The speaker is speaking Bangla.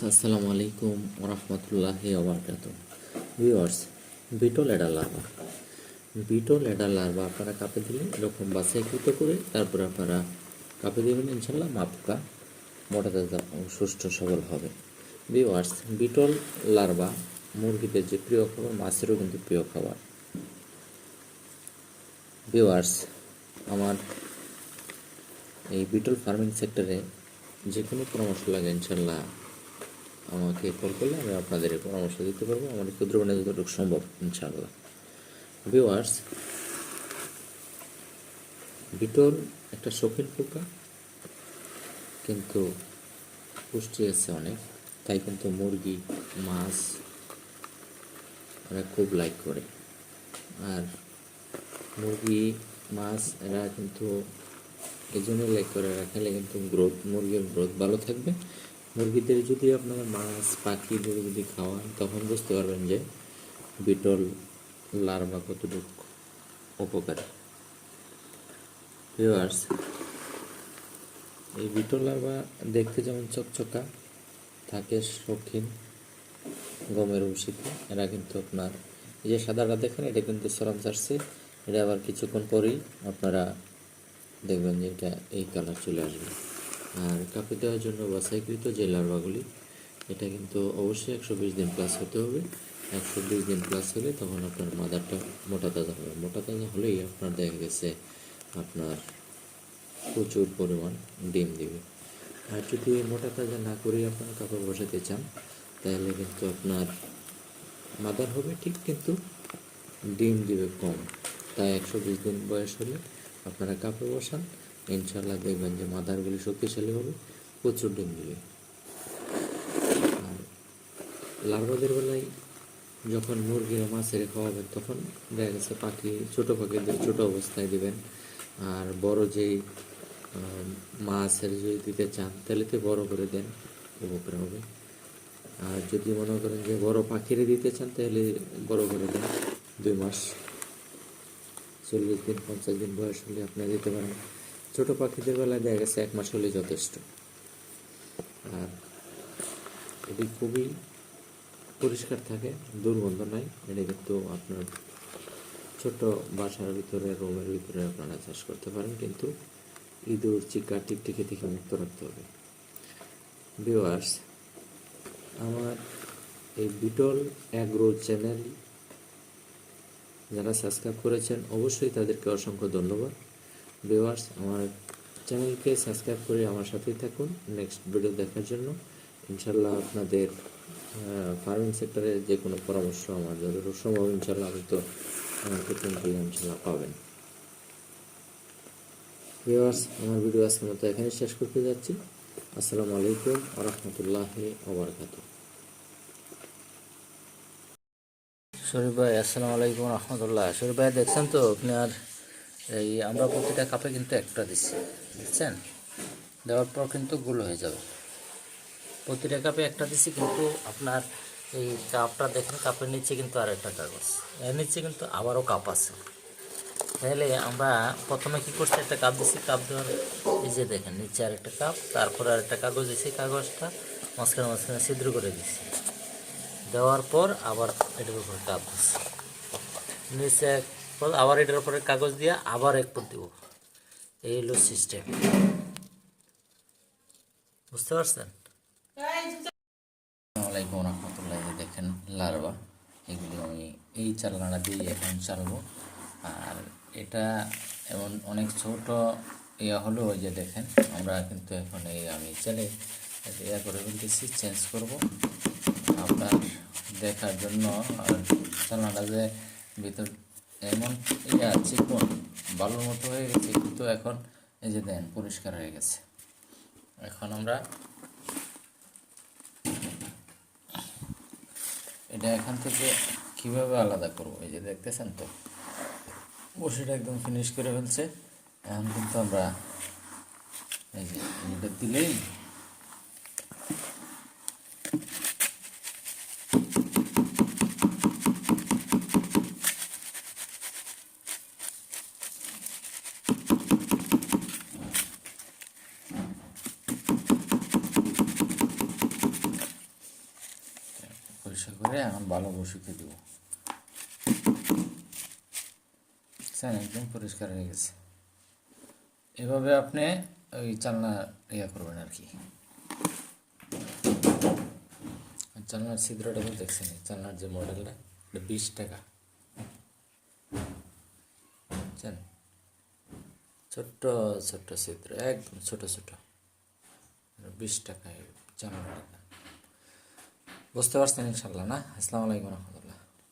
আসসালামু আলাইকুম ওরহমতুল্লাহি ওবরকাত ভিউয়ার্স বিটল এডা লার্ভা বিটল এডা লার্ভা আপনারা কাপে দিলে এরকম বাছাইকৃত করে তারপর আপনারা কাপে দেবেন, ইনশাল্লাহ মাপকা মোটা তাজা সুস্থ সবল হবে। ভিউয়ার্স বিটল লার্ভা মুরগিদের যে প্রিয় খাবার, মাছেরও কিন্তু প্রিয় খাবার। ভিউয়ার্স আমার এই বিটল ফার্মিং সেক্টরে যে কোনো পরামর্শ লাগে, ইনশাল্লাহ আমাকে কল করলে আমি আপনাদের পরামর্শ দিতে পারব। আমার ক্ষুদ্র মানে যতটুকু সম্ভব, ইনশাআল্লাহ। ভিওয়ার্স বিটল একটা শৌখিন পোকা, কিন্তু পুষ্টি আছে অনেক, তাই কিন্তু মুরগি, মাছ, এরা খুব লাইক করে। আর মুরগি, মাছ, এরা কিন্তু, এই জন্য লাইক করে, এরা খেলে কিন্তু গ্রোথ মুরগির গ্রোথ ভালো থাকবে। মুরগিদের যদি আপনারা মাছ পাখিদের যদি খাওয়ান, তখন বুঝতে পারবেন যে বিটল, লার্ভা কতটুকু উপকারী। ভিউয়ার্স, এই বিটল, লার্ভা দেখতে যেমন চকচকা, থাকে শৌখিন, গমের উষিতে এরা কিন্তু আপনার এই যে সাদাটা দেখেন, এটা কিন্তু সরাম চারছে এটা আবার কিছুক্ষণ পরেই আপনারা দেখবেন যে এটা এই কালার চলে আসবে। আর কাপে দেওয়ার জন্য বাছাইকৃত যে লার্ভাগুলি, এটা কিন্তু অবশ্যই একশো বিশ দিন প্লাস হতে হবে। একশো বিশ দিন প্লাস হলে তখন আপনার মাদারটা মোটা তাজা হবে। মোটা তাজা হলেই আপনার দেখা গেছে আপনার প্রচুর পরিমাণ ডিম দিবে। আর যদি মোটা তাজা না করেই আপনার কাপড় বসাতে চান, তাহলে কিন্তু আপনার মাদার হবে ঠিক কিন্তু ডিম দিবে কম। তাই একশো বিশ দিন বয়স হলে আপনারা কাপড় বসান। ইনশাল্লাহ দেখবেন যে মাদারগুলি শক্তিশালী হবে, প্রচুর ডিম দিবে। আর লার্ভাদের বেলায় যখন মুরগিরা মাছের খাওয়াবেন তখন দেখা গেছে পাখি ছোটো পাখিদের ছোটো অবস্থায় দিবেন। আর বড় যেই মাছের যদি দিতে চান, তাহলে তো বড় করে দেন উপকার হবে। আর যদি মনে করেন যে বড় পাখিরে দিতে চান, তাহলে বড় করে দেন, দুই মাস। চল্লিশ দিন, পঞ্চাশ দিন বয়স হলে আপনি দিতে পারেন। ছোট পাখিদের বেলায় দেখা গেছে এক মাস হলে যথেষ্ট। আর এটি খুবই পরিষ্কার থাকে, দুর্গন্ধ নাই এটা কিন্তু আপনার ছোট বাসার ভিতরে, রুমের ভিতরে আপনারা চাষ করতে পারেন, কিন্তু ইঁদুর, চিকা, টিকটিকি থেকে মুক্ত রাখতে হবে। ভিউয়ার্স, আমার এই বিটল অ্যাগ্রো চ্যানেল যারা সাবস্ক্রাইব করেছেন, অবশ্যই তাদেরকে অসংখ্য ধন্যবাদ। ভিউয়ার্স আমার চ্যানেলকে সাবস্ক্রাইব করে আমার সাথেই থাকুন। নেক্সট ভিডিও দেখার জন্য ইনশাল্লাহ আপনাদের ফার্মিং সেক্টরে যে কোনো পরামর্শ আমার যতটুকু সম্ভব ইনশাল্লাহ আমি তো আমাকে ফোন করলে ইনশাল্লাহ পাবেন। ভিউয়ার্স আমার ভিডিও আজকের মতো এখানে শেষ করতে যাচ্ছি। আসসালামু আলাইকুম আ রহমতুল্লাহি ওবরাকাতুহ শরীফ ভাই, আসসালামু আলাইকুম রহমতুল্লাহ। শরীফ ভাই, দেখছেন তো? আপনি আর এই আমরা প্রতিটা কাপে কিন্তু একটা দিচ্ছি বুঝছেন? দেওয়ার পর কিন্তু গুলো হয়ে যাবে। প্রতিটা কাপে একটা দিচ্ছি কিন্তু আপনার এই কাপটা দেখেন, কাপের নিচে কিন্তু আর একটা কাগজ। এর নিচে কিন্তু আবারও কাপ আছে। তাহলে আমরা প্রথমে কি করছি, একটা কাপ দিচ্ছি কাপ দেওয়ার এই যে দেখেন, নিচে আর একটা কাপ, তারপরে আর একটা কাগজ দিচ্ছি কাগজটা মাঝখানে মাঝখানে ছিদ্র করে দিচ্ছি দেওয়ার পর আবার এটার উপরে কাপ দিচ্ছি নিচে আবার এটার উপরে কাগজ দিয়ে আবার এক পদ দিব। এই হলো সিস্টেম বুঝতে পারছেন? দেখেন, লার্ভা, এগুলি আমি এই চালনাটা দিয়ে এখন চালবো। আর এটা এমন অনেক ছোট ইয়া হলো, ওই যে দেখেন, আমরা কিন্তু এখন এই আমি চালে ইয়া করে ফেলতেছি চেঞ্জ করব। আপনার দেখার জন্য আর চালনাটা যে ভিতর এমন ইয়া চিকন বালুর মতো হয়ে গেছে, কিন্তু এখন এই যে দেন, পরিষ্কার হয়ে গেছে। এখন আমরা এটা এখান থেকে কীভাবে আলাদা করব? এই যে দেখতেছেন তো? বসিটা একদম ফিনিশ করে ফেলছে। এখন কিন্তু আমরা এই যে, এটা দিলেই করে এখন ভালো বসিতে দিব। দেখছেন একদম পরিষ্কার হয়ে গেছে। এভাবে আপনি ওই চালনা ইয়া করবেন আর কি। চালনার ছিদ্রটা তো দেখছেন, চালনার যে মডেলটা, এটা বিশ টাকা। বুঝছেন? ছোট্ট ছোট্ট ছিদ্র, একদম ছোট ছোট। বিশ টাকায় চালনাটা। বুঝতে পারছেন ইনশাল্লাহ না? আসসালামু আলাইকুম